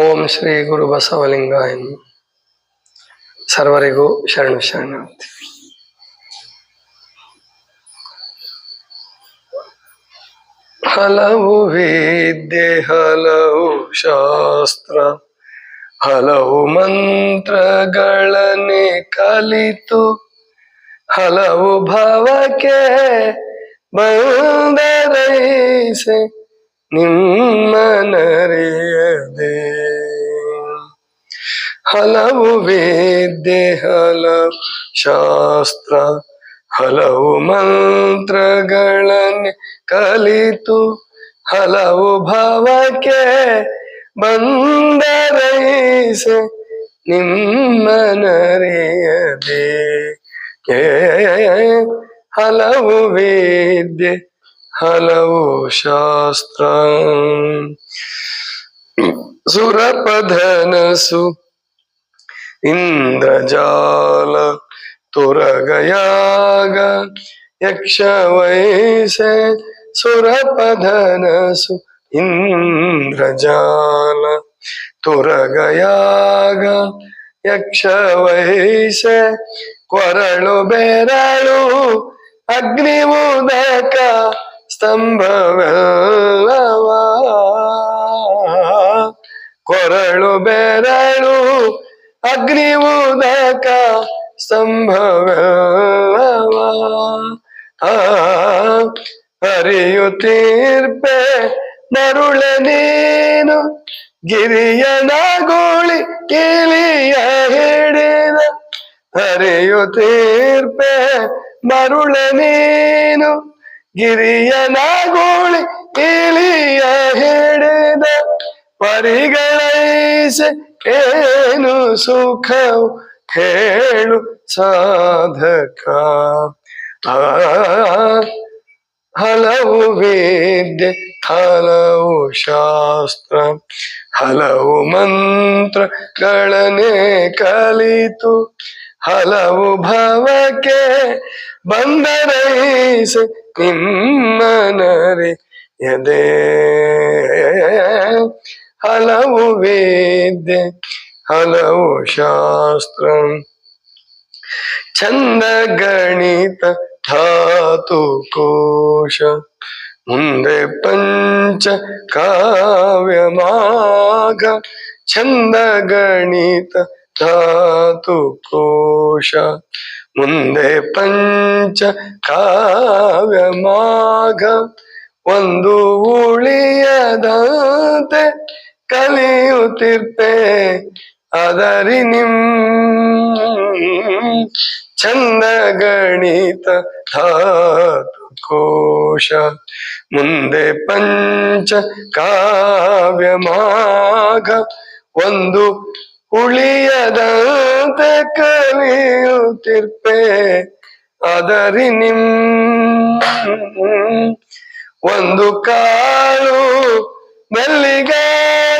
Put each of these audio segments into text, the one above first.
ಓಂ ಶ್ರೀ ಗುರು ಬಸವಲಿಂಗ ನಮಃ. ಸರ್ವರಿಗೂ ಶರಣು ಶರಣಾರ್ಥಿ ಹಲವು ವಿದ್ಯೆ, ಹಲವು ಶಾಸ್ತ್ರ, ಹಲವು ಮಂತ್ರಗಳನ್ನೇ ಕಲಿತು, ಹಲವು ಭಾವಕ್ಕೆ ಬಂದರೈಸೆ, ನಿಮ್ಮನರಿಯದೆ ಹಲವು ವಿದ್ಯೆ ಹಲವು ಶಾಸ್ತ್ರ ಹಲವು ಮಂತ್ರಗಳನ್ನೇ ಕಲಿತು ಹಲವು ಭಾವಕ್ಕೆ ಬಂದರೈಸೆ ನಿಮ್ಮನರಿಯದೆ ಏ ಹಲವು ವಿದ್ಯೆ ಹಲವು ಶಾಸ್ತ್ರ ಸುರಪಧನಸು ಇಂದ್ರಜಾಲ ತುರಗಯಾಗ ಯಕ್ಷ ವೈಸೆ ಸುರಪಧನಸು ಇಂದ್ರಜಾಲ ತುರಗಯಾಗ ಯಕ್ಷ ವೈಸೆ ಕೊರಳು ಬೆರಳು ಅಗ್ನಿ ಉದಕ ಕೊರಳು ಬೆರಳು ಅಗ್ನಿ ಉದಕ ಸಂಭವ ಹರಿಯುತ್ತೀರ್ಪೆ ಮರುಳ ನೀನು ಗಿರಿಯನ ಗೋಳಿ ಕಿಲಿಯ ಹಿಡಿದ. ಹರಿಯುತ್ತೀರ್ಪೆ ಮರುಳ ನೀನು ಗಿರಿಯನ ಗೋಳಿ ಕಿಲಿಯ ಹಿಡಿದ. ಪರಿಗಳೈಸೆ ಏನು ಸುಖವು ಹೇಳು ಸಾಧಕ? ಹಲವು ವೇದ್ಯ, ಹಲವು ಶಾಸ್ತ್ರ, ಹಲವು ಮಂತ್ರಗಳನ್ನೇ ಕಲಿತು, ಹಲವು ಭವಕ್ಕೆ ಬಂದರೈಸೆ ನಿಮ್ಮನರಿ ಎದೆ. ಹಲವು ವೇದ್ಯ, ಹಲವು ಶಾಸ್ತ್ರ. ಚಂದ ಗಣಿತ ಧಾತು ಕೋಶ, ಮುಂದೆ ಪಂಚ ಕಾವ್ಯ ಮಾಘ. ಚಂದ ಗಣಿತ ಧಾತು ಕೋಶ, ಮುಂದೆ ಪಂಚ ಕಾವ್ಯ ಮಾಘ. ಒಂದು ಉಳಿಯದಂತೆ ಕಲಿಯುತ್ತಿರ್ಪೆ ಅದರಿ ನಿಮ್ ಚಂದ ಗಣಿತ ಧಾತು ಕೋಶ ಮುಂದೆ ಪಂಚ ಕಾವ್ಯ ಮಾಘ. ಒಂದು ಉಳಿಯದಂತೆ ಕಲಿಯುತ್ತಿರ್ಪೆ ಅದರಿ ನಿಮ್ ಒಂದು ಕಾಳು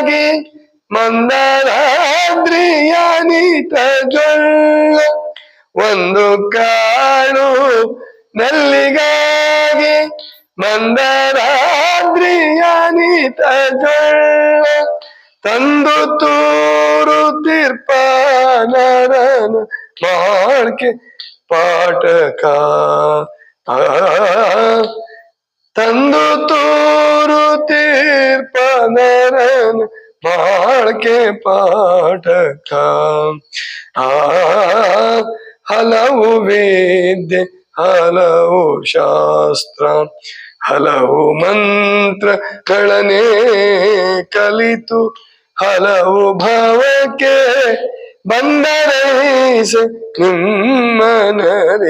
ಮೆಲ್ಲಿಗಾಗಿ ಮಂದರಾದ್ರಿಯ ನೀತ ಜೊಳ್ಳ ಒಂದು ಕಾಣು ನಲ್ಲಿಗಾಗಿ ಮಂದರಾದ್ರಿಯ ನೀತ ಜೊಳ್ಳ ತಂದು ತೂರು ತೀರ್ಪಾನರನ ಮಾಡ್ಕೆ ಪಾಠಕ. ಆ ತಂದು ತೂರು ತೀರ್ಪನರನ ಬಾಳ್ಕೆ ಪಾಠಕ ಆ ಹಲವು ವಿದ್ಯೆ ಹಲವು ಶಾಸ್ತ್ರ ಹಲವು ಮಂತ್ರಗಳನ್ನೇ ಕಲಿತು ಹಲವು ಭಾವಕ್ಕೆ ಬಂದರೈಸ ನಿಮ್ಮನರಿಯದೆ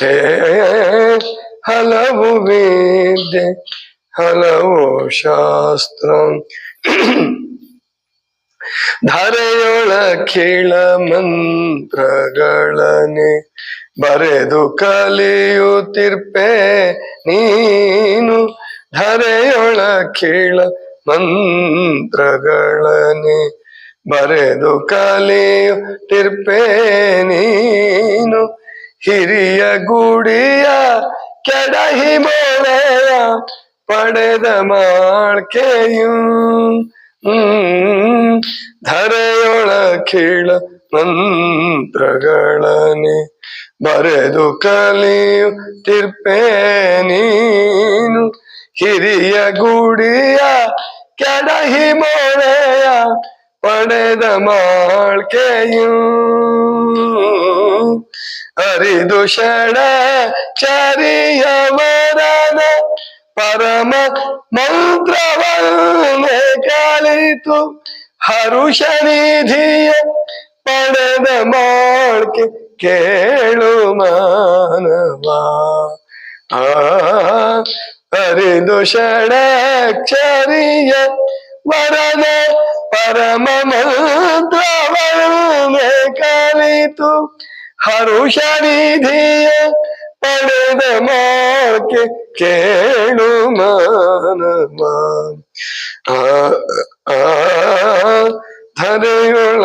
ಹೇ ಹಲವು ವಿದ್ಯೆ, ಹಲವು ಶಾಸ್ತ್ರ. ಧರೆಯೊಳ ಕೇಳ ಮಂತ್ರಗಳನೆ, ಬರೆದು ಕಲಿಯುತ್ತಿರ್ಪೆ ನೀನು. ಧರೆಯೊಳ ಕೇಳ ಮಂತ್ರಗಳನೆ, ಬರೆದು ಕಲಿಯುತ್ತಿರ್ಪೆ ನೀನು. ಹಿರಿಯ ಗುಡಿಯ ಕೆಡಹಿ ಮೊಳೆಯ ಪಡೆದ ಮಾಳ್ಕೆಯು ಹ್ಮ್ ಧರೆಯೊಳ ಕೀಳ ಮಂತ್ರಗಳನೆ ಬರೆದು ಕಲಿಯುತ್ತಿರ್ಪೆ ನೀನು ಹಿರಿಯ ಗುಡಿಯ ಕೆಡಹಿ ಮೊಳೆಯ ಪಡೆದ ಮಾಳ್ಕೆಯು ಅರಿದು ಷಡ ಚರಿಯ ಮರನ ಪರಮ ಮಂತ್ರವನ್ನೇ ಕಲಿತು ಹರುಷ ನಿಧಿಯ ಪಡೆದ ಮಾಳ್ಕೆ ಕೇಳು ಮಾನವ ಆ ಅರಿದು ಷಡಕ್ಷರಿಯ ವರನ ಪರಮ ಮಂತ್ರವನ್ನೇ ಕಲಿತು ಹರುಷ ನಿಧಿಯ ಪಡೆದ ಮಾಕೆ ಕೇಳು ಮಾನವ ಆ ಆ ಧರೆಯೊಳ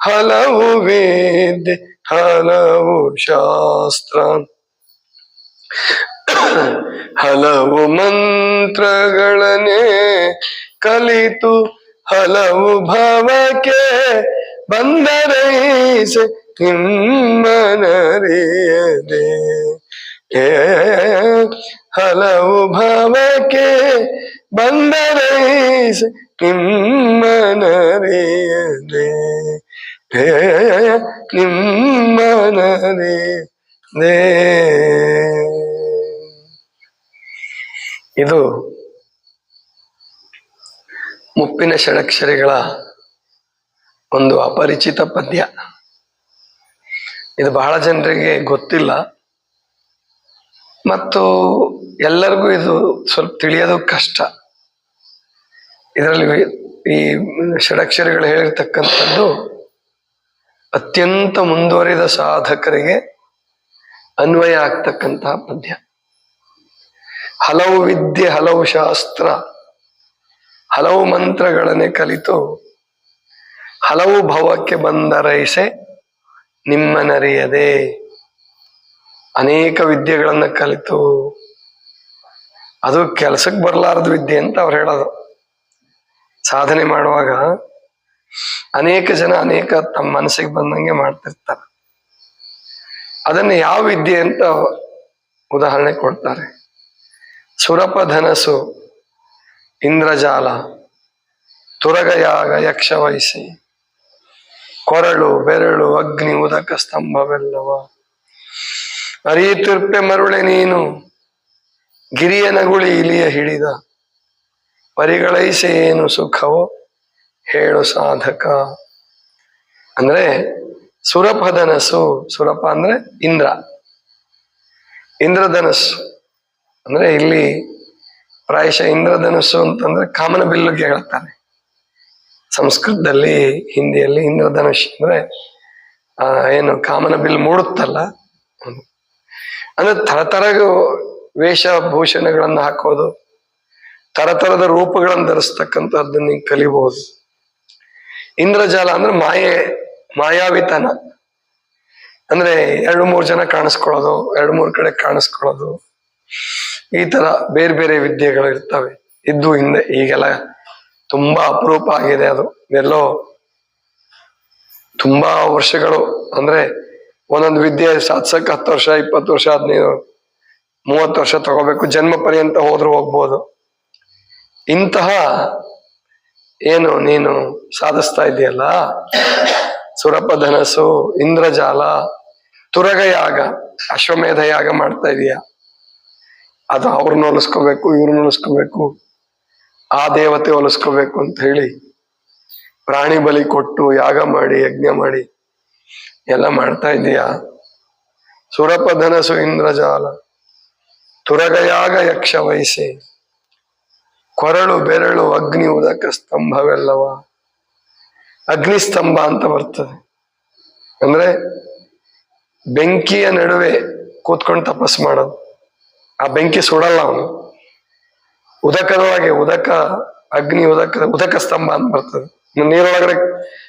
ಹಲವು ವಿದ್ಯೆ ಹಲವು ಶಾಸ್ತ್ರ ಹಲವು ಮಂತ್ರಗಳನ್ನೇ ಕಲಿತು ಹಲವು ಭಾವಕ್ಕೆ ಬಂದರೈಸ ನಿಮ್ಮನರಿಯದೆ ಹಲವು ಭಾವಕ್ಕೆ ಬಂದರೈಸ ನಿಮ್ಮನರಿಯದೆ ನಿಮ್ಮನರಿ ಇದು ಮುಪ್ಪಿನ ಷಡಕ್ಷರಿಗಳ ಒಂದು ಅಪರಿಚಿತ ಪದ್ಯ. ಇದು ಬಹಳ ಜನರಿಗೆ ಗೊತ್ತಿಲ್ಲ. ಮತ್ತು ಎಲ್ಲರಿಗೂ ಇದು ಸ್ವಲ್ಪ ತಿಳಿಯೋದು ಕಷ್ಟ. ಇದರಲ್ಲಿ ಈ ಷಡಕ್ಷರಿಗಳು ಹೇಳಿರ್ತಕ್ಕಂಥದ್ದು ಅತ್ಯಂತ ಮುಂದುವರಿದ ಸಾಧಕರಿಗೆ ಅನ್ವಯ ಆಗ್ತಕ್ಕಂತಹ ಪದ್ಯ. ಹಲವು ವಿದ್ಯೆ, ಹಲವು ಶಾಸ್ತ್ರ, ಹಲವು ಮಂತ್ರಗಳನ್ನೇ ಕಲಿತು ಹಲವು ಭವಕ್ಕೆ ಬಂದರೈಸೆ ನಿಮ್ಮನರಿಯದೆ ಅನೇಕ ವಿದ್ಯೆಗಳನ್ನು ಕಲಿತು ಅದು ಕೆಲಸಕ್ಕೆ ಬರಲಾರದ ವಿದ್ಯೆ ಅಂತ ಅವ್ರು ಹೇಳೋದು. ಸಾಧನೆ ಮಾಡುವಾಗ ಅನೇಕ ಜನ ಅನೇಕ ತಮ್ಮ ಮನಸ್ಸಿಗೆ ಬಂದಂಗೆ ಮಾಡ್ತಿರ್ತಾರೆ. ಅದನ್ನ ಯಾವ ವಿದ್ಯೆ ಅಂತ ಉದಾಹರಣೆ ಕೊಡ್ತಾರೆ. ಸುರಪ ಧನಸು, ಇಂದ್ರಜಾಲ, ತುರಗಯಾಗ ಯಕ್ಷ ವಹಿಸಿ ಕೊರಳು, ಬೆರಳು, ಅಗ್ನಿ, ಉದಕ ಸ್ತಂಭವೆಲ್ಲವ. ಅರಿಯುತ್ತಿರ್ಪೆ ಮರುಳೆ ನೀನು ಗಿರಿಯ ನಗುಳಿ ಇಲಿಯ ಹಿಡಿದ. ಪರಿಗಳೈಸೆ ಏನು ಸುಖವೋ ಹೇಳು ಸಾಧಕ. ಅಂದ್ರೆ ಸುರಪಧನಸ್ಸು, ಸುರಪ ಅಂದ್ರೆ ಇಂದ್ರ. ಇಂದ್ರಧನಸ್ಸು ಅಂದ್ರೆ ಇಲ್ಲಿ ಪ್ರಾಯಶಃ ಇಂದ್ರಧನಸ್ಸು ಅಂತಂದ್ರೆ ಕಾಮನ ಬಿಲ್ಲುಗೆ ಹೇಳ್ತಾರೆ. ಸಂಸ್ಕೃತದಲ್ಲಿ, ಹಿಂದಿಯಲ್ಲಿ ಇಂದ್ರಧನುಷ್ ಅಂದ್ರೆ ಏನು ಕಾಮನ ಬಿಲ್ ಮೂಡುತ್ತಲ್ಲ? ಅದು. ಅಂದ್ರೆ ತರತರ ವೇಷಭೂಷಣಗಳನ್ನು ಹಾಕೋದು ತರತರದ ರೂಪಗಳನ್ನು ಧರಿಸ್ತಕ್ಕಂಥದ್ದನ್ನ ನೀವು ಕಲಿಬಹುದು. ಇಂದ್ರಜಾಲ ಅಂದ್ರೆ ಮಾಯೆ, ಮಾಯಾವಿತನ. ಅಂದ್ರೆ ಎರಡು ಮೂರು ಜನ ಕಾಣಿಸ್ಕೊಳ್ಳೋದು, ಎರಡು ಮೂರು ಕಡೆ ಕಾಣಿಸ್ಕೊಳ್ಳೋದು. ಈ ತರ ಬೇರೆ ಬೇರೆ ವಿದ್ಯೆಗಳು ಇರ್ತವೆ. ಇದ್ದು ಹಿಂದೆ ಈಗೆಲ್ಲ ತುಂಬಾ ಅಪರೂಪ ಆಗಿದೆ ಅದು. ಎಲ್ಲೋ ತುಂಬಾ ವರ್ಷಗಳು, ಅಂದ್ರೆ ಒಂದೊಂದು ವಿದ್ಯೆ ಸಾಧಿಸಕ್ಕೆ ಹತ್ತು ವರ್ಷ, ಇಪ್ಪತ್ತು ವರ್ಷ ಹದಿನೈದು ಮೂವತ್ತು ವರ್ಷ ತಗೋಬೇಕು, ಜನ್ಮ ಪರ್ಯಂತ ಹೋದ್ರು ಹೋಗ್ಬೋದು. ಇಂತಹ ಏನು ನೀನು ಸಾಧಿಸ್ತಾ ಇದೆಯಲ್ಲ? ಸುರಪಧನಸು ಇಂದ್ರಜಾಲ ತುರಗ ಯಾಗ ಅಶ್ವಮೇಧ ಯಾಗ ಮಾಡ್ತಾ ಇದೀಯ? ಅದು ಅವ್ರನ್ನ ಹೊಲಿಸ್ಕೋಬೇಕು, ಇವ್ರನ್ನ ಹೊಲಿಸ್ಕೋಬೇಕು. ಆ ದೇವತೆ ಹೊಲಿಸ್ಕೋಬೇಕು ಅಂತ ಹೇಳಿ ಪ್ರಾಣಿ ಬಲಿ ಕೊಟ್ಟು ಯಾಗ ಮಾಡಿ, ಯಜ್ಞ ಮಾಡಿ ಎಲ್ಲ ಮಾಡ್ತಾ ಇದೀಯಾ ಸುರಪಧನಸು ಇಂದ್ರಜಾಲ, ತುರಗಯಾಗ ಯಕ್ಷ ವಹಿಸಿ, ಕೊರಳು ಬೆರಳು ಅಗ್ನಿ ಉದಕ ಸ್ತಂಭವೆಲ್ಲವ ಅಗ್ನಿ ಸ್ತಂಭ ಅಂತ ಬರ್ತದೆ. ಅಂದ್ರೆ ಬೆಂಕಿಯ ನಡುವೆ ಕೂತ್ಕೊಂಡು ತಪಸ್ ಮಾಡೋದು. ಆ ಬೆಂಕಿ ಸುಡಲ್ಲ ಅವನು. ಉದಕದೊಳಗೆ ಉದಕ, ಅಗ್ನಿ ಉದಕ ಉದಕ ಸ್ತಂಭ ಅಂತ ಬರ್ತದೆ. ನೀರೊಳಗಡೆ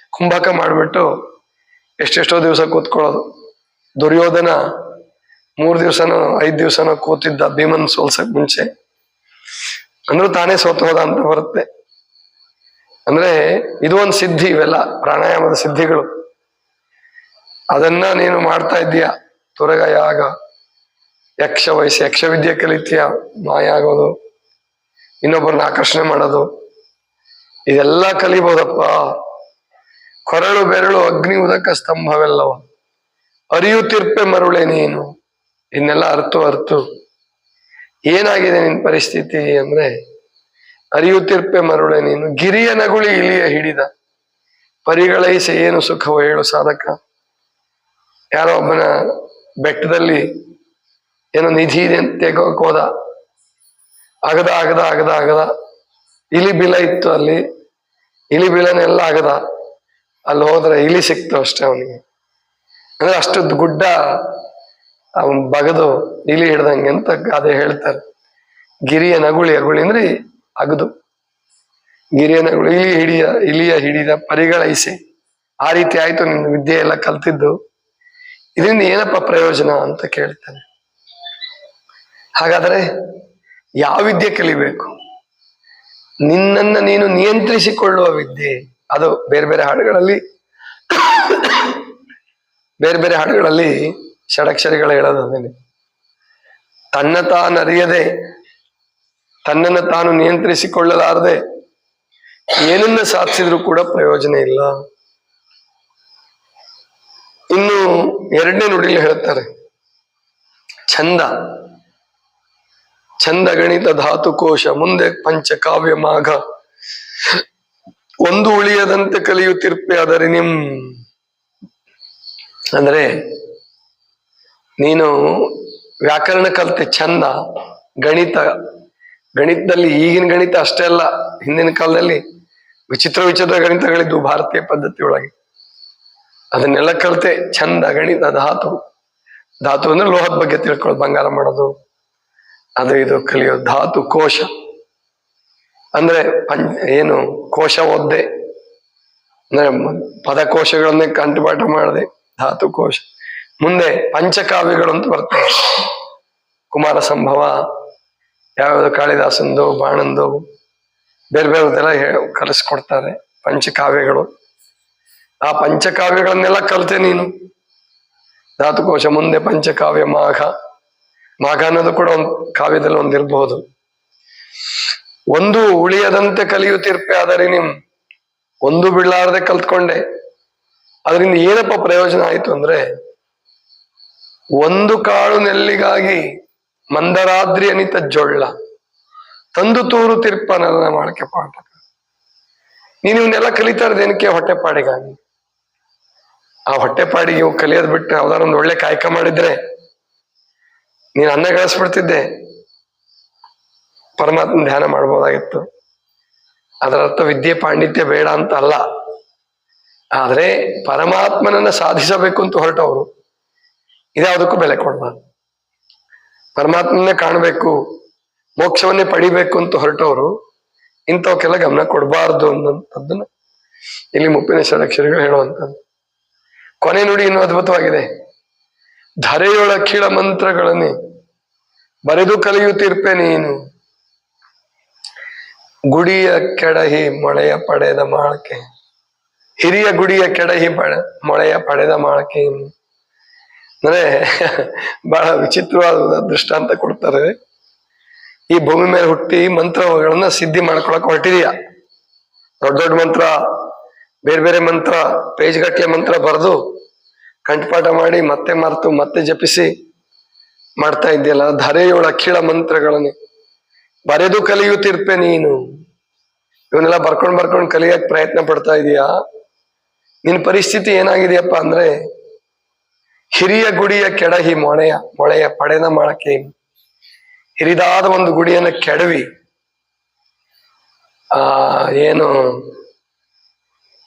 ಕುಂಭಕ ಮಾಡಿಬಿಟ್ಟು ಎಷ್ಟೆಷ್ಟೋ ದಿವಸ ಕೂತ್ಕೊಳ್ಳೋದು. ದುರ್ಯೋಧನ ಮೂರ್ ದಿವಸನೋ, ಐದ್ ದಿವಸನೋ ಕೂತಿದ್ದ ಭೀಮನ್ ಸೋಲ್ಸಕ್ ಮುಂಚೆ. ಅಂದ್ರೂ ತಾನೇ ಸೋತ ಹೋದ ಅಂತ ಬರುತ್ತೆ. ಅಂದ್ರೆ ಇದು ಒಂದು ಸಿದ್ಧಿ ಇವೆಲ್ಲ, ಪ್ರಾಣಾಯಾಮದ ಸಿದ್ಧಿಗಳು. ಅದನ್ನ ನೀನು ಮಾಡ್ತಾ ಇದ್ದೀಯ ತುರಗ ಯಾಗ ಯಕ್ಷ ವಯಸ್ಸು, ಯಕ್ಷ ವಿದ್ಯೆ ಕಲಿತೀಯ, ಮಾಯ ಆಗೋದು. ಇನ್ನೊಬ್ಬರನ್ನ ಆಕರ್ಷಣೆ ಮಾಡೋದು. ಇದೆಲ್ಲ ಕಲಿಬಹುದಪ್ಪ ಕೊರಳು ಬೆರಳು ಅಗ್ನಿ ಉದಕ ಸ್ತಂಭವೆಲ್ಲವ. ಅರಿಯುತ್ತಿರ್ಪೆ ಮರುಳೆ ನೀನು. ಇನ್ನೆಲ್ಲ ಅರ್ತು ಅರ್ತು. ಏನಾಗಿದೆ ನಿನ್ ಪರಿಸ್ಥಿತಿ ಅಂದ್ರೆ ಅರಿಯುತ್ತಿರ್ಪೆ ಮರುಳೆ ನೀನು. ಗಿರಿಯ ನಗುಳಿ ಇಲಿಯ ಹಿಡಿದ. ಪರಿಗಳೈಸಿ ಏನು ಸುಖವ ಹೇಳು ಸಾಧಕ. ಯಾರೋ ಒಬ್ಬನ ಬೆಟ್ಟದಲ್ಲಿ ಏನೋ ನಿಧಿ ಇದೆ ಅಂತ ತೆಗೋಕ್ ಆಗದ ಆಗದ ಆಗದ ಆಗದ. ಇಲಿ ಬಿಲ ಇತ್ತು ಅಲ್ಲಿ. ಇಲಿ ಬಿಲನೆಲ್ಲ ಆಗದ. ಅಲ್ಲಿ ಹೋದ್ರೆ ಇಲಿ ಸಿಕ್ತು ಅಷ್ಟೇ ಅವನಿಗೆ. ಅಂದ್ರೆ ಅಷ್ಟು ಗುಡ್ಡ ಅವನ್ ಬಗದು ಇಲಿ ಹಿಡ್ದಂಗೆ ಅಂತ ಅದೇ ಹೇಳ್ತಾರೆ. ಗಿರಿಯ ನಗುಳಿ ಅಗುಳಿ ಅಂದ್ರೆ ಅಗದು. ಗಿರಿಯ ನಗುಳಿ, ಇಲಿ ಹಿಡಿಯ, ಇಲಿಯ ಹಿಡಿದ ಪರಿಗಳೈಸಿ ಆ ರೀತಿ ಆಯ್ತು ನಿನ್ನ ವಿದ್ಯೆ ಎಲ್ಲ ಕಲ್ತಿದ್ದು. ಇದರಿಂದ ಏನಪ್ಪ ಪ್ರಯೋಜನ ಅಂತ ಕೇಳ್ತಾನೆ. ಹಾಗಾದ್ರೆ ಯಾವ ವಿದ್ಯೆ ಕಲಿಬೇಕು? ನಿನ್ನನ್ನ ನೀನು ನಿಯಂತ್ರಿಸಿಕೊಳ್ಳುವ ವಿದ್ಯೆ. ಅದು ಬೇರೆ ಬೇರೆ ಹಾಡುಗಳಲ್ಲಿ, ಬೇರೆ ಬೇರೆ ಹಾಡುಗಳಲ್ಲಿ ಷಡಕ್ಷರಿಗಳು ಹೇಳೋದೇನೆ ತನ್ನ ತಾನರಿಯದೆ ತನ್ನನ್ನು ತಾನು ನಿಯಂತ್ರಿಸಿಕೊಳ್ಳಲಾರದೆ, ಏನನ್ನ ಸಾಧಿಸಿದ್ರು ಕೂಡ ಪ್ರಯೋಜನ ಇಲ್ಲ. ಇನ್ನು ಎರಡನೇ ನುಡಿಲಿ ಹೇಳ್ತಾರೆ ಛಂದ. ಛಂದ ಗಣಿತ ಧಾತುಕೋಶ ಮುಂದೆ ಪಂಚಕಾವ್ಯ ಮಾಘ. ಒಂದು ಉಳಿಯದಂತೆ ಕಲಿಯುತ್ತಿರ್ಪೆ ಆದರೆ ನಿಮ್. ಅಂದ್ರೆ ನೀನು ವ್ಯಾಕರಣ ಕಲ್ತೆ ಚಂದ ಗಣಿತ, ಗಣಿತದಲ್ಲಿ ಈಗಿನ ಗಣಿತ ಅಷ್ಟೇ ಅಲ್ಲ, ಹಿಂದಿನ ಕಾಲದಲ್ಲಿ ವಿಚಿತ್ರ ವಿಚಿತ್ರ ಗಣಿತಗಳಿದ್ದು ಭಾರತೀಯ ಪದ್ಧತಿ ಒಳಗೆ ಅದನ್ನೆಲ್ಲ ಕಲಿತೆ ಚಂದ ಗಣಿತ, ಧಾತು. ಧಾತು ಅಂದ್ರೆ ಲೋಹದ ಬಗ್ಗೆ ತಿಳ್ಕೊಳ್ಳೋದು ಬಂಗಾರ ಮಾಡೋದು. ಅದು ಇದು ಕಲಿಯೋ ಧಾತು ಕೋಶ. ಅಂದ್ರೆ ಪಂಚ ಏನು ಕೋಶ ಒದ್ದೆ ಅಂದ್ರೆ ಪದಕೋಶಗಳನ್ನೇ ಕಂಠಪಾಠ ಮಾಡಿದೆ, ಧಾತು ಕೋಶ. ಮುಂದೆ ಪಂಚಕಾವ್ಯಗಳು ಅಂತ ಬರ್ತವೆ ಕುಮಾರ ಸಂಭವ ಯಾವ್ಯಾವುದು ಕಾಳಿದಾಸಂದು, ಬಾಣಂದು, ಬೇರೆ ಬೇರೆದೆಲ್ಲ ಕಲಿಸ್ಕೊಡ್ತಾರೆ ಪಂಚಕಾವ್ಯಗಳು. ಆ ಪಂಚಕಾವ್ಯಗಳನ್ನೆಲ್ಲ ಕಲಿತೆ ನೀನು. ಧಾತುಕೋಶ ಮುಂದೆ ಪಂಚಕಾವ್ಯ ಮಾಘ. ಮಾಘ ಅನ್ನೋದು ಕೂಡ ಒಂದು ಕಾವ್ಯದಲ್ಲಿ ಒಂದಿರಬಹುದು ಒಂದು ಉಳಿಯದಂತೆ ಕಲಿಯುತ್ತಿರ್ಪೆ ಆದರೆ ನಿಮ್ ಒಂದು ಬಿಡಲಾರದೆ ಕಲ್ತ್ಕೊಂಡೆ, ಅದರಿಂದ ಏನಪ್ಪ ಪ್ರಯೋಜನ ಆಯ್ತು ಅಂದ್ರೆ ಒಂದು ಕಾಳು ನೆಲ್ಲಿಗಾಗಿ ಮಂದರಾದ್ರಿ ಅನಿತ ಜೊಳ್ಳ, ತಂದು ತೂರು ತಿರ್ಪ ನನ್ನ ಮಾಡಕ್ಕೆ ಪಾಠ. ನೀನು ಇವನ್ನೆಲ್ಲ ಕಲಿತಾ ಇರೋದೇನಕ್ಕೆ ಹೊಟ್ಟೆಪಾಡಿಗಾಗಿ? ಆ ಹೊಟ್ಟೆಪಾಡಿಗೆ ಇವು ಕಲಿಯೋದ್ ಬಿಟ್ಟು ಯಾವ್ದಾರ ಒಂದು ಒಳ್ಳೆ ಕಾಯಕ ಮಾಡಿದ್ರೆ ನೀನ್ ಅನ್ನ ಗಳಿಸ್ಬಿಡ್ತಿದ್ದೆ ಪರಮಾತ್ಮ ಧ್ಯಾನ ಮಾಡ್ಬೋದಾಗಿತ್ತು. ಅದರ ಅರ್ಥ ವಿದ್ಯೆ ಪಾಂಡಿತ್ಯ ಬೇಡ ಅಂತ ಅಲ್ಲ ಆದರೆ ಪರಮಾತ್ಮನನ್ನ ಸಾಧಿಸಬೇಕು ಅಂತ ಹೊರಟವರು. ಇದ್ಯಾವುದಕ್ಕೂ ಬೆಲೆ ಕೊಡಬಾರ್ದು ಪರಮಾತ್ಮನ್ನೇ ಕಾಣಬೇಕು, ಮೋಕ್ಷವನ್ನೇ ಪಡಿಬೇಕು ಅಂತ ಹೊರಟವರು. ಇಂಥವಕ್ಕೆಲ್ಲ ಗಮನ ಕೊಡಬಾರ್ದು ಅನ್ನೋಂಥದ್ದನ್ನ ಇಲ್ಲಿ ಮುಪ್ಪಿನ ಷಡಕ್ಷರಿಗಳು ಹೇಳುವಂಥದ್ದು. ಕೊನೆ ನುಡಿ ಇನ್ನೂ ಅದ್ಭುತವಾಗಿದೆ. ಧರೆಯೊಳ ಮಂತ್ರಗಳನ್ನೇ ಬರೆದು ಕಲಿಯುತ್ತಿರ್ಪೆ ನೀನು. ಗುಡಿಯ ಕೆಡಹಿ ಮೊಳೆಯ ಪಡೆದ ಮಾಳಕೆ. ಹಿರಿಯ ಗುಡಿಯ ಕೆಡಹಿ ಪಡೆ, ಮೊಳೆಯ ಪಡೆದ ಮಾಳಕೆ ಅಂದ್ರೆ ಬಹಳ ವಿಚಿತ್ರವಾದ ದೃಷ್ಟಾಂತ ಕೊಡ್ತಾರೆ. ಈ ಭೂಮಿ ಮೇಲೆ ಹುಟ್ಟಿ ಮಂತ್ರಗಳನ್ನ ಸಿದ್ಧಿ ಮಾಡ್ಕೊಳಕ್ ಹೊರಟಿದೀಯ. ದೊಡ್ಡ ದೊಡ್ಡ ಮಂತ್ರ, ಬೇರೆ ಬೇರೆ ಮಂತ್ರ, ಪೇಜ್ ಗಟ್ಲೆ ಮಂತ್ರ ಬರೆದು ಕಂಠಪಾಠ ಮಾಡಿ ಮತ್ತೆ ಮರೆತು ಮತ್ತೆ ಜಪಿಸಿ ಮಾಡ್ತಾ ಇದ್ದೀಯಲ್ಲ, ಧರೆಯೋಳ ಅಖಿಳ ಮಂತ್ರಗಳನ್ನೇ. ಬರೆದು ಕಲಿಯುತ್ತಿರ್ಪೆ ನೀನು. ಇವನ್ನೆಲ್ಲ ಬರ್ಕೊಂಡ್ ಬರ್ಕೊಂಡ್ ಕಲಿಯಕ್ ಪ್ರಯತ್ನ ಪಡ್ತಾ ಇದೀಯಾ? ನಿನ್ ಪರಿಸ್ಥಿತಿ ಏನಾಗಿದೆಯಪ್ಪ ಅಂದ್ರೆ, ಹಿರಿಯ ಗುಡಿಯ ಕೆಡಹಿ ಮೊಳೆಯ ಮೊಳೆಯ ಪಡೆನ ಮಾಡಕ್ಕೆ ಹಿರಿದಾದ ಒಂದು ಗುಡಿಯನ್ನ ಕೆಡವಿ. ಆ, ಏನು,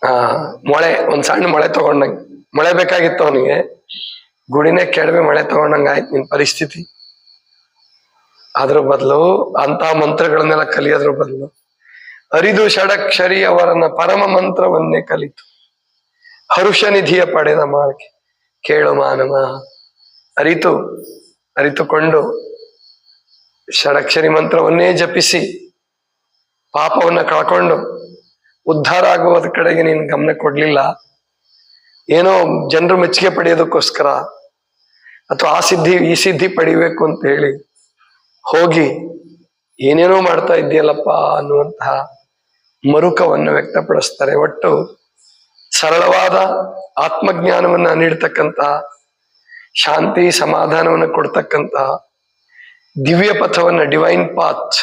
ಆ, ಮೊಳೆ, ಒಂದ್ ಸಣ್ಣ ಮೊಳೆ ತಗೊಂಡಂಗೆ. ಮೊಳೆ ಬೇಕಾಗಿತ್ತು ಅವನಿಗೆ. ಗುಡಿನೇ ಕೆಡವಿ ಮಳೆ ಆಯ್ತು ನಿನ್ ಪರಿಸ್ಥಿತಿ. ಅದ್ರ ಬದಲು ಅಂತ ಮಂತ್ರಗಳನ್ನೆಲ್ಲ ಕಲಿಯೋದ್ರ ಬದಲು ಅರಿದು ಷಡಕ್ಷರಿ ಅವರನ್ನ ಪರಮ ಮಂತ್ರವನ್ನೇ ಕಲಿತು. ಹರುಷ ನಿಧಿಯ ಪಡೆದ ಮಾರ್ಕೆ ಕೇಳು ಮಾನವ ಅರಿತು, ಅರಿತುಕೊಂಡು ಷಡಕ್ಷರಿ ಮಂತ್ರವನ್ನೇ ಜಪಿಸಿ ಪಾಪವನ್ನ ಕಳ್ಕೊಂಡು ಉದ್ಧಾರ ಆಗುವುದ ಕಡೆಗೆ ನೀನು ಗಮನ ಕೊಡ್ಲಿಲ್ಲ. ಏನೋ ಜನರು ಮೆಚ್ಚುಗೆ ಪಡೆಯೋದಕ್ಕೋಸ್ಕರ ಅಥವಾ ಆ ಸಿದ್ಧಿ, ಈ ಸಿದ್ಧಿ ಪಡಿಬೇಕು ಅಂತ ಹೇಳಿ ಹೋಗಿ ಏನೇನೋ ಮಾಡ್ತಾ ಇದೆಯಲ್ಲಪ್ಪ ಅನ್ನುವಂತಹ ಮರುಕವನ್ನು ವ್ಯಕ್ತಪಡಿಸ್ತಾರೆ. ಒಟ್ಟು ಸರಳವಾದ ಆತ್ಮಜ್ಞಾನವನ್ನ ನೀಡ್ತಕ್ಕಂತಹ ಶಾಂತಿ ಸಮಾಧಾನವನ್ನು ಕೊಡ್ತಕ್ಕಂತಹ ದಿವ್ಯ ಪಥವನ್ನ ಡಿವೈನ್ ಪಾತ್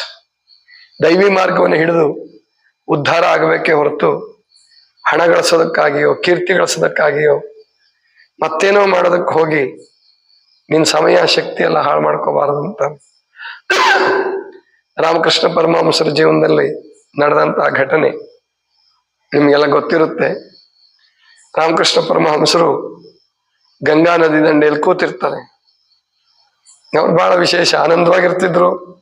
ದೈವಿ ಮಾರ್ಗವನ್ನು ಹಿಡಿದು ಉದ್ಧಾರ ಆಗಬೇಕೇ ಹೊರತು ಹಣ ಗಳಿಸೋದಕ್ಕಾಗಿಯೋ, ಕೀರ್ತಿ ಗಳಿಸೋದಕ್ಕಾಗಿಯೋ ಮತ್ತೇನೋ ಮಾಡೋದಕ್ಕೆ ಹೋಗಿ ನಿನ್ ಸಮಯ ಶಕ್ತಿ ಎಲ್ಲ ಹಾಳು ಮಾಡ್ಕೋಬಾರದು ಅಂತ. ರಾಮಕೃಷ್ಣ ಪರಮಹಂಸರ ಜೀವನದಲ್ಲಿ ನಡೆದಂತಹ ಘಟನೆ ನಿಮ್ಗೆಲ್ಲ ಗೊತ್ತಿರುತ್ತೆ. ರಾಮಕೃಷ್ಣ ಪರಮಹಂಸರು ಗಂಗಾ ನದಿ ದಂಡೆಯಲ್ಲಿ ಕೂತಿರ್ತಾರೆ. ಅವ್ರು ಬಹಳ ವಿಶೇಷ, ಆನಂದವಾಗಿರ್ತಿದ್ರು.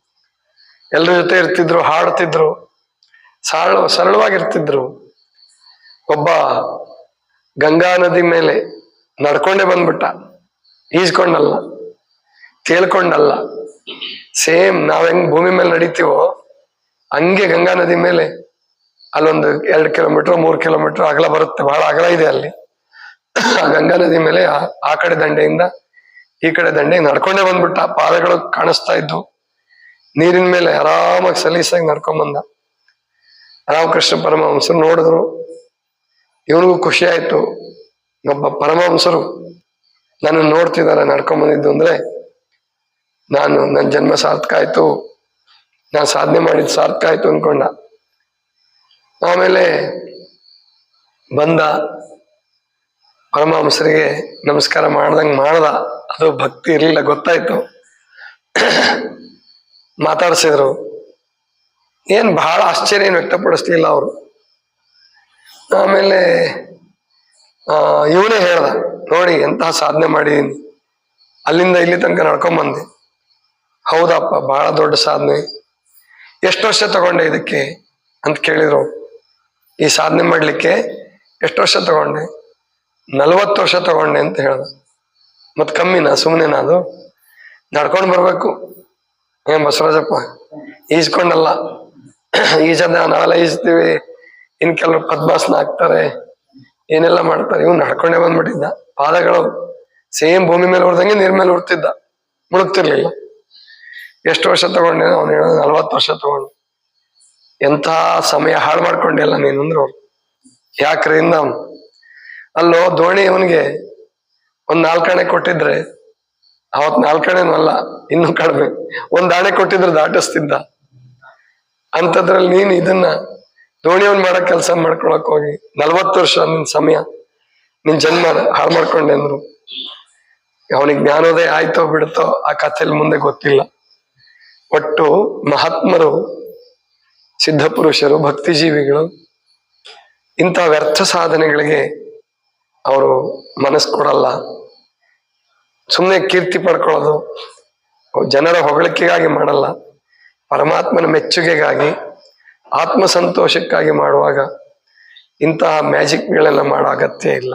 ಎಲ್ಲರ ಜೊತೆ ಇರ್ತಿದ್ರು ಹಾಡ್ತಿದ್ರು ಸರಳ, ಸರಳವಾಗಿರ್ತಿದ್ರು. ಒಬ್ಬ ಗಂಗಾ ನದಿ ಮೇಲೆ ನಡ್ಕೊಂಡೇ ಬಂದ್ಬಿಟ್ಟ. ಈಜ್ಕೊಂಡಲ್ಲ, ಕೇಳ್ಕೊಂಡಲ್ಲ. ಸೇಮ್ ನಾವ್ ಹೆಂಗ್ ಭೂಮಿ ಮೇಲೆ ನಡೀತೀವೋ, ಹಂಗೆ ಗಂಗಾ ನದಿ ಮೇಲೆ ಅಲ್ಲೊಂದು ಎರಡು ಕಿಲೋಮೀಟರ್, ಮೂರು ಕಿಲೋಮೀಟರ್ ಅಗಲ ಬರುತ್ತೆ, ಬಹಳ ಅಗಲ ಇದೆ ಅಲ್ಲಿ. ಆ ಗಂಗಾ ನದಿ ಮೇಲೆ ಆ- ಕಡೆ ದಂಡೆಯಿಂದ ಈ ಕಡೆ ದಂಡೆ ನಡ್ಕೊಂಡೇ ಬಂದ್ಬಿಟ್ಟ, ಪಾದಗಳು ಕಾಣಿಸ್ತಾ ಇದ್ವು. ನೀರಿನ ಮೇಲೆ ಆರಾಮಾಗಿ ಸಲೀಸಾಗಿ ನಡ್ಕೊಂಡ್ ಬಂದ. ರಾಮಕೃಷ್ಣ ಪರಮಹಂಸರು ನೋಡಿದ್ರು. ಇವನಿಗೂ ಖುಷಿ ಆಯ್ತು. ಒಬ್ಬ ಪರಮಹಂಸರು ನನ್ನ ನೋಡ್ತಿದ್ದಾರೆ, ನಡ್ಕೊಂಡ್ ಬಂದಿದ್ದು ಅಂದ್ರೆ ನಾನು ನನ್ನ ಜನ್ಮ ಸಾರ್ಥಕ ಆಯ್ತು, ನಾನು ಸಾಧನೆ ಮಾಡಿದ್ ಸಾರ್ಥಕ ಆಯ್ತು ಅನ್ಕೊಂಡ. ಆಮೇಲೆ ಬಂದ ಪರಮಾಂಸರಿಗೆ ನಮಸ್ಕಾರ ಮಾಡ್ದಂಗೆ ಮಾಡ್ದ. ಅದು ಭಕ್ತಿ ಇರಲಿಲ್ಲ, ಗೊತ್ತಾಯ್ತು. ಮಾತಾಡ್ಸಿದ್ರು. ಏನ್ ಬಹಳ ಆಶ್ಚರ್ಯ ವ್ಯಕ್ತಪಡಿಸ್ಲಿಲ್ಲ ಅವರು. ಆಮೇಲೆ ಇವನೇ ಹೇಳ್ದ. ನೋಡಿ ಎಂತಹ ಸಾಧನೆ ಮಾಡಿದೀನಿ. ಅಲ್ಲಿಂದ ಇಲ್ಲಿ ತನಕ ನಡ್ಕೊಂಬಂದೆ. ಹೌದಪ್ಪ, ಬಹಳ ದೊಡ್ಡ ಸಾಧನೆ. ಎಷ್ಟು ವರ್ಷ ತಗೊಂಡೆ ಇದಕ್ಕೆ ಅಂತ ಕೇಳಿದ್ರು. ಈ ಸಾಧನೆ ಮಾಡಲಿಕ್ಕೆ ಎಷ್ಟು ವರ್ಷ ತಗೊಂಡೆ? ನಲವತ್ತು ವರ್ಷ ತಗೊಂಡೆ ಅಂತ ಹೇಳ್ದ. ಮತ್ತೆ ಕಮ್ಮಿನಾ ಸುಮ್ಮನೆ ಅದು. ನಡ್ಕೊಂಡು ಬರಬೇಕು. ಏನ್ ಬಸವರಾಜಪ್ಪ, ಈಜ್ಕೊಂಡಲ್ಲ. ಈಜದ ನಾವೆಲ್ಲ ಈಜ್ತೀವಿ. ಇನ್ ಕೆಲವರು ಪದ್ಮಾಸನ ಹಾಕ್ತಾರೆ. ಏನೆಲ್ಲ ಮಾಡ್ತಾರೆ? ಇವ್ನು ನಡ್ಕೊಂಡೇ ಬಂದ್ಬಿಟ್ಟಿದ್ದ. ಪಾದಗಳು ಸೇಮ್ ಭೂಮಿ ಮೇಲೆ ಹೊಡೆದಂಗೆ ನೀರ್ ಮೇಲೆ ಹುಡ್ತಿದ್ದ ಮುಳುಗ್ತಿರ್ಲಿಲ್ಲ. ಎಷ್ಟು ವರ್ಷ ತಗೊಂಡೆ? ಅವ್ನು ಹೇಳೋ ನಲ್ವತ್ತು ವರ್ಷ ತಗೊಂಡು. ಎಂಥ ಸಮಯ ಹಾಳು ಮಾಡ್ಕೊಂಡಿಲ್ಲ ನೀನು ಅಂದ್ರು ಯಾಕ್ರಿಂದ ಅವ್ನು. ಅಲ್ಲೋ ದೋಣಿ ಅವನಿಗೆ ಒಂದ್ ನಾಲ್ಕಣೆ ಕೊಟ್ಟಿದ್ರೆ, ಅವತ್ ನಾಲ್ಕಾಣೆನೂ ಅಲ್ಲ, ಇನ್ನೂ ಕಡಿಮೆ. ಒಂದ್ ಆಣೆ ಕೊಟ್ಟಿದ್ರೆ ದಾಟಿಸ್ತಿದ್ದ. ಅಂತದ್ರಲ್ಲಿ ನೀನ್ ಇದನ್ನ ದೋಣಿಯವನ್ ಮಾಡೋ ಕೆಲಸ ಮಾಡ್ಕೊಳಕ್ ಹೋಗಿ ನಲ್ವತ್ತು ವರ್ಷ ನಿನ್ ಸಮಯ ನಿನ್ ಜನ್ಮ ಹಾಳು ಮಾಡ್ಕೊಂಡೆ ಅಂದ್ರು. ಅವನಿಗೆ ಜ್ಞಾನೋದಯ ಆಯ್ತೋ ಬಿಡುತ್ತೋ ಆ ಕಥೆಯಲ್ಲಿ ಮುಂದೆ ಗೊತ್ತಿಲ್ಲ. ಒಟ್ಟು ಮಹಾತ್ಮರು, ಸಿದ್ಧಪುರುಷರು ಭಕ್ತಿ ಜೀವಿಗಳು ಇಂಥ ವ್ಯರ್ಥ ಸಾಧನೆಗಳಿಗೆ ಅವರು ಮನಸ್ಸು ಕೊಡಲ್ಲ. ಸುಮ್ಮನೆ ಕೀರ್ತಿ ಪಡ್ಕೊಳ್ಳೋದು, ಜನರ ಹೊಗಳಿಕೆಗಾಗಿ ಮಾಡಲ್ಲ. ಪರಮಾತ್ಮನ ಮೆಚ್ಚುಗೆಗಾಗಿ ಆತ್ಮ ಸಂತೋಷಕ್ಕಾಗಿ ಮಾಡುವಾಗ ಇಂತಹ ಮ್ಯಾಜಿಕ್ಗಳೆಲ್ಲ ಮಾಡೋ ಅಗತ್ಯ ಇಲ್ಲ.